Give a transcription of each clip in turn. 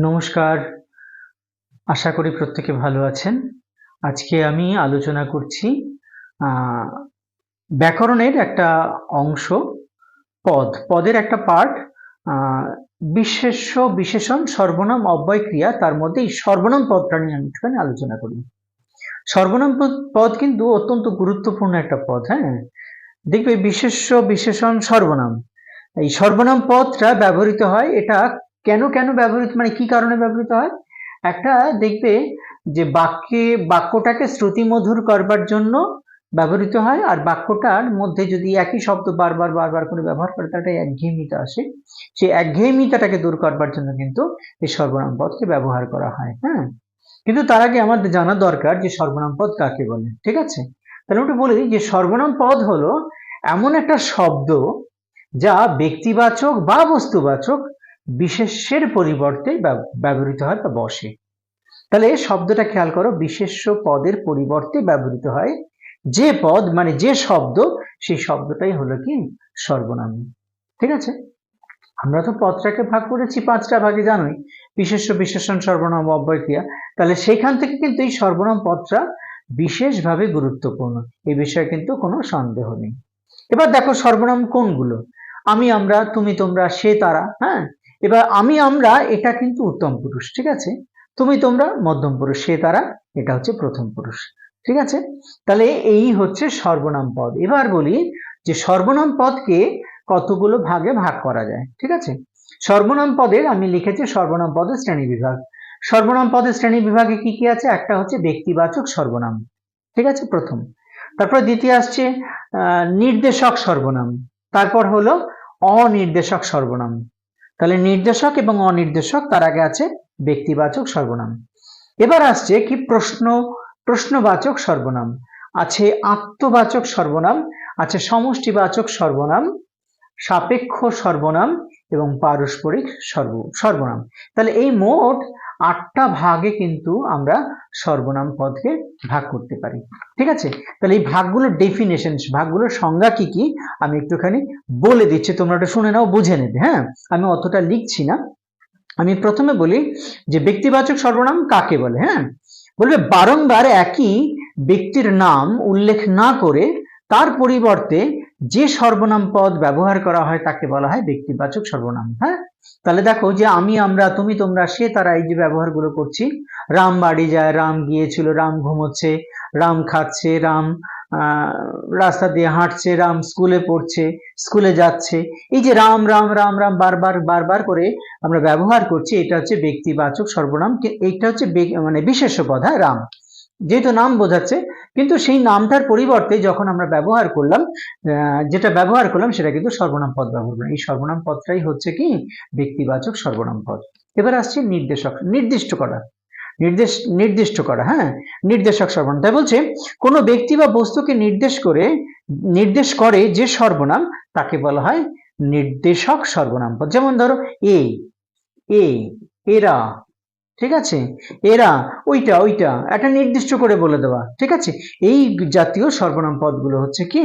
নমস্কার। আশা করি প্রত্যেকে ভালো আছেন। আজকে আমি আলোচনা করছি ব্যাকরণের একটা অংশ, পদ। পদের একটা পার্ট বিশেষ্য, বিশেষণ, সর্বনাম, অব্যয় ক্রিয়া, তার মধ্যে এই সর্বনাম পদটা নিয়ে আমি একটুখানি আলোচনা করি। সর্বনাম পদ- কিন্তু অত্যন্ত গুরুত্বপূর্ণ একটা পদ হ্যাঁ? দেখবে বিশেষ্য, বিশেষণ, সর্বনাম। এই সর্বনাম পদটা ব্যবহৃত হয়, এটা কেন কেন ব্যবহৃত মানে কি কারণে ব্যবহৃত হয়? একটা দেখবে যে বাক্যে, বাক্যটাকে শ্রুতিমধুর করবার জন্য ব্যবহৃত হয়, আর বাক্যটার মধ্যে যদি একই শব্দ বারবার বারবার করে ব্যবহার করে, তাহলে একঘেয়েমিতা আসে। সেই একঘেয়েমিতাটাকে দূর করবার জন্য কিন্তু এই সর্বনাম পদকে ব্যবহার করা হয় হ্যাঁ? কিন্তু তার আগে আমাদের জানা দরকার যে সর্বনাম পদ কাকে বলে, ঠিক আছে? তাহলে ওটা বলি যে সর্বনাম পদ হলো এমন একটা শব্দ যা ব্যক্তিবাচক বা বস্তুবাচক বিশেষ্যের পরিবর্তে ব্যবহৃত হয় বা বসে। তাহলে এই শব্দটা খেয়াল করো, বিশেষ্য পদের পরিবর্তে ব্যবহৃত হয়। যে পদ মানে যে শব্দ, সেই শব্দটাই হলো কি? সর্বনাম। ঠিক আছে? আমরা তো পদটাকে ভাগ করেছি পাঁচটা ভাগে, জানোই। বিশেষ্য, বিশেষণ, সর্বনাম অব্যয় ক্রিয়া তাহলে সেখান থেকে কিন্তু এই সর্বনাম পদটা বিশেষভাবে গুরুত্বপূর্ণ। এই বিষয়ে কিন্তু কোনো সন্দেহ নেই। এবার দেখো সর্বনাম কোনগুলো? আমি, আমরা, তুমি, তোমরা, সে, তারা হ্যাঁ? এবার আমি, আমরা, এটা কিন্তু উত্তম পুরুষ, ঠিক আছে? তুমি, তোমরা, মধ্যম পুরুষ, সে, তারা, এটা হচ্ছে প্রথম পুরুষ, ঠিক আছে? তাহলে এই হচ্ছে সর্বনাম পদ। এবার বলি যে সর্বনাম পদকে কতগুলো ভাগে ভাগ করা যায়, ঠিক আছে? সর্বনাম পদের, আমি লিখেছি সর্বনাম পদের শ্রেণি বিভাগ। সর্বনাম পদের শ্রেণি বিভাগে কি কি আছে? একটা হচ্ছে ব্যক্তিবাচক সর্বনাম, ঠিক আছে? প্রথম। তারপর দ্বিতীয় আসছে নির্দেশক সর্বনাম, তারপর হলো অনির্দেশক সর্বনাম তাহলে নির্দেশক এবং অনির্দেশক, তার আগে আছে ব্যক্তিবাচক সর্বনাম। এবার আসছে কি প্রশ্ন, প্রশ্নবাচক সর্বনাম। আছে আত্মবাচক সর্বনাম, আছে সমষ্টিবাচক সর্বনাম, সাপেক্ষ সর্বনাম এবং পারস্পরিক সর্ব, সর্বনাম। তাহলে এই মোট আটটা ভাগে কিন্তু আমরা সর্বনাম পদকে ভাগ করতে পারি। ঠিক আছে? তাহলে এই ভাগগুলোর ডেফিনেশন ভাগগুলোর সংজ্ঞা কি কি? আমি একটুখানি বলে দিচ্ছি, তোমরা ওটা শুনে নাও, বুঝে নেবে হ্যাঁ? আমি অতটা লিখছি না। আমি প্রথমে বলি যে ব্যক্তিবাচক সর্বনাম কাকে বলে হ্যাঁ? বলবে, বারংবার একই ব্যক্তির নাম উল্লেখ না করে তার পরিবর্তে যে সর্বনাম পদ ব্যবহার করা হয় তাকে বলা হয় ব্যক্তিবাচক সর্বনাম হ্যাঁ? তাহলে দেখো যে আমি, আমরা, তুমি, তোমরা, সে, তারা এই যে ব্যবহারগুলো করছি, রাম বাড়ি যায়, রাম গিয়েছিল, রাম ঘুমোচ্ছে, রাম খাচ্ছে, রাম রাস্তা দিয়ে হাঁটছে, রাম স্কুলে পড়ছে স্কুলে যাচ্ছে, এই যে রাম রাম রাম রাম, বারবার বারবার করে আমরা ব্যবহার করছি, এটা হচ্ছে ব্যক্তিবাচক সর্বনাম এইটা হচ্ছে মানে বিশেষ পদ হ্যাঁ রাম। যেহেতু নাম বোঝাচ্ছে, কিন্তু সেই নামটার পরিবর্তে যখন আমরা ব্যবহার করলাম যেটা ব্যবহার করলাম সেটা কিন্তু সর্বনাম পদ ব্যবহার করলাম। এই সর্বনাম পদটাই হচ্ছে কি? ব্যক্তিবাচক সর্বনাম পদ। এবার আসছে নির্দেশক, নির্দিষ্ট করা। নির্দেশ, নির্দিষ্ট করা হ্যাঁ? নির্দেশক সর্বনাম। তাই বলছে, কোনো ব্যক্তি বা বস্তুকে নির্দেশ করে নির্দেশ করে যে সর্বনাম, তাকে বলা হয় নির্দেশক সর্বনাম পদ। যেমন ধরো এ, এরা ঠিক আছে? এরা, ওইটা ওইটা, একটা নির্দিষ্ট করে বলে দেওয়া, ঠিক আছে? এই জাতীয় সর্বনাম পদগুলো হচ্ছে কি?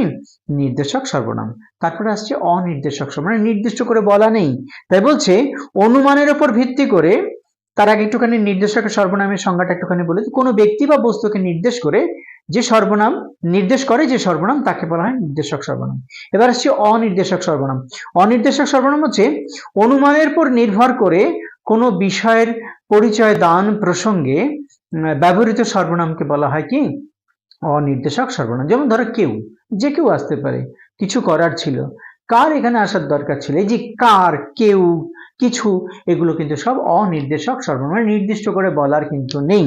নির্দেশক সর্বনাম। তারপরে আসছে অনির্দেশক মানে নির্দিষ্ট করে বলা নেই। তাই বলছে, অনুমানের উপর ভিত্তি করে তার আগে একটুখানি নির্দেশক সর্বনামের সংজ্ঞাটা একটুখানি বলে। কোনো ব্যক্তি বা বস্তুকে নির্দেশ করে যে সর্বনাম, নির্দেশ করে যে সর্বনাম, তাকে বলা হয় নির্দেশক সর্বনাম। এবার আসছে অনির্দেশক সর্বনাম। অনির্দেশক সর্বনাম হচ্ছে, অনুমানের উপর নির্ভর করে কোনো বিষয়ের পরিচয় দান প্রসঙ্গে ব্যবহৃত সর্বনামকে বলা হয় কি? অনির্দেশক সর্বনাম। যেমন ধরো কেউ, যে কেউ আসতে পারে, কিছু করার ছিল। কার এখানে আসার দরকার ছিল? এই যে কার, কেউ, কিছু, এগুলো কিন্তু সব অনির্দেশক সর্বনাম। মানে নির্দিষ্ট করে বলার কিন্তু নেই।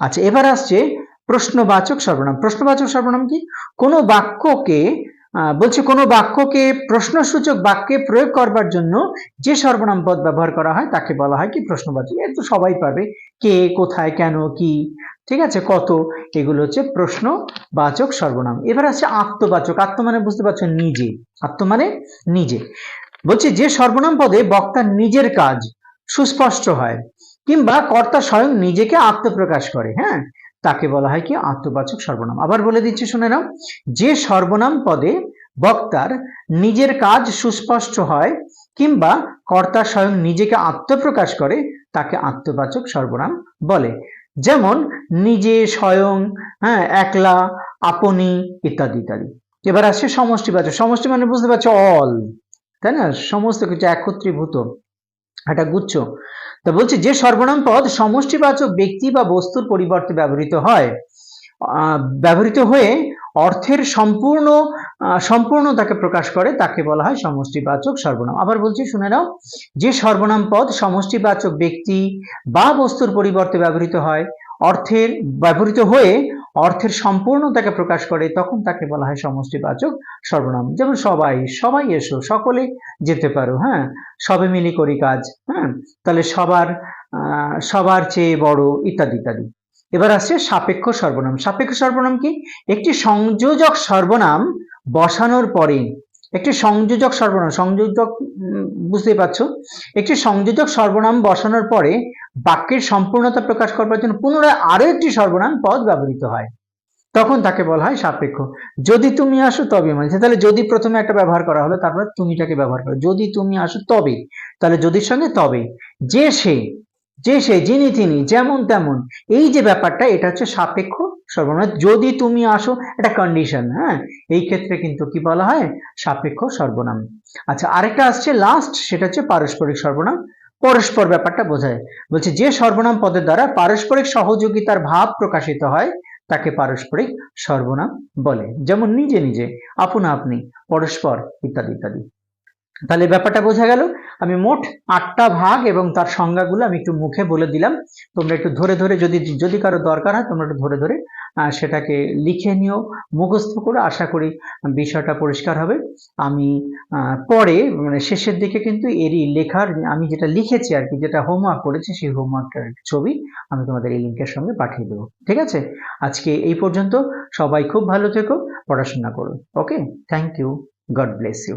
আচ্ছা এবার আসছে প্রশ্নবাচক সর্বনাম। প্রশ্নবাচক সর্বনাম কি? কোনো বাক্যকে বলছে, কোনো বাক্যকে, প্রশ্নসূচক বাক্যে প্রয়োগ করবার জন্য যে সর্বনাম পদ ব্যবহার করা হয়, তাকে বলা হয় কি? প্রশ্নবাচক। এর তো সবাই পাবে কে, কোথায়, কেন, কি? ঠিক আছে? কত? এগুলো হচ্ছে প্রশ্নবাচক সর্বনাম। এবার আছে আত্মবাচক। আত্ম মানে বুঝতে পারছ, নিজে। আত্ম মানে নিজে। বলছে, যে সর্বনাম পদে বক্তার নিজের কাজ সুস্পষ্ট হয়, কিংবা কর্তা স্বয়ং নিজেকে আত্মপ্রকাশ করে হ্যাঁ? তাকে বলা হয় কি? আত্মবাচক সর্বনাম। আবার বলে দিচ্ছি, শুনে নাও। যে সর্বনাম পদে বক্তার নিজের কাজ সুস্পষ্ট হয় কিংবা কর্তা স্বয়ং নিজেকে আত্মপ্রকাশ করে, তাকে আত্মবাচক সর্বনাম বলে। যেমন নিজে স্বয়ং হ্যাঁ একলা, আপনি ইত্যাদি ইত্যাদি। এবার আসছে সমষ্টিবাচক। সমষ্টি মানে বুঝতে পারছ অল তাই না? সমস্ত কিছু একত্রীভূত। একটা গুচ্ছ। তা বলছি যে সর্বনাম পদ সমষ্টিবাচক ব্যক্তি বা বস্তুর পরিবর্তে ব্যবহৃত হয়। ব্যবহৃত হয়ে অর্থের সম্পূর্ণ সম্পূর্ণ সম্পূর্ণতাকে প্রকাশ করে, তাকে বলা হয় সমষ্টিবাচক সর্বনাম। আবার বলছি, শুনে নাও, যে সর্বনাম পদ সমষ্টিবাচক ব্যক্তি বা বস্তুর পরিবর্তে ব্যবহৃত হয় অর্থের ব্যবহৃত হয়ে অর্থের সম্পূর্ণতাকে প্রকাশ করে তখন তাকে বলা হয় সমষ্টিবাচক সর্বনাম। যেমন সবাই সবাই এসো সকলে যেতে পারো হ্যাঁ? সবে মিলি করি কাজ হ্যাঁ? তাহলে সবার সবার চেয়ে বড় ইত্যাদি ইত্যাদি। এবার আসছে সাপেক্ষ সর্বনাম। সাপেক্ষ সর্বনাম কি? একটি সংযোজক সর্বনাম বসানোর পরে একটি সংযোজক সর্বনাম সংযোজক উম, বুঝতেই পারছ? একটি সংযোজক সর্বনাম বসানোর পরে বাক্যের সম্পূর্ণতা প্রকাশ করবার জন্য পুনরায় আরও একটি সর্বনাম পদ ব্যবহৃত হয়। তখন তাকে বলা হয় সাপেক্ষ। যদি তুমি আসো তবে মানে তাহলে যদি প্রথমে একটা ব্যবহার করা হলো, তারপর তুমিটাকে ব্যবহার করো। যদি তুমি আসো তবে, তাহলে যদির সঙ্গে তবে। যে সে যে সে, যিনি তিনি, যেমন তেমন, এই যে ব্যাপারটা, এটা হচ্ছে সাপেক্ষ সর্বনাম। যদি তুমি আসো, এটা কন্ডিশন হ্যাঁ? এই ক্ষেত্রে কিন্তু কি বলা হয়? সাপেক্ষ সর্বনাম। আচ্ছা আরেকটা আসছে লাস্ট সেটা হচ্ছে পারস্পরিক সর্বনাম। পরস্পর ব্যাপারটা বোঝায়। বলছে, যে সর্বনাম পদের দ্বারা পারস্পরিক সহযোগিতার ভাব প্রকাশিত হয়, তাকে পারস্পরিক সর্বনাম বলে। যেমন নিজে নিজে, আপনা আপনি, পরস্পর, ইত্যাদি ইত্যাদি। তাহলে ব্যাপারটা বোঝা গেল। আমি মোট আটটা ভাগ এবং তার সংজ্ঞাগুলো আমি একটু মুখে বলে দিলাম। তোমরা একটু ধরে ধরে যদি যদি কারও দরকার হয়, তোমরা একটু ধরে ধরে সেটাকে লিখে নিও, মুখস্থ করে। আশা করি বিষয়টা পরিষ্কার হবে। আমি পরে মানে শেষের দিকে কিন্তু এরই লেখার, আমি যেটা লিখেছি আর কি, যেটা হোমওয়ার্ক করেছি, সেই হোমওয়ার্কটার ছবি আমি তোমাদের এই লিঙ্কের সঙ্গে পাঠিয়ে দেবো। ঠিক আছে? আজকে এই পর্যন্ত সবাই খুব ভালো থেকো, পড়াশোনা করো। Okay thank you God bless you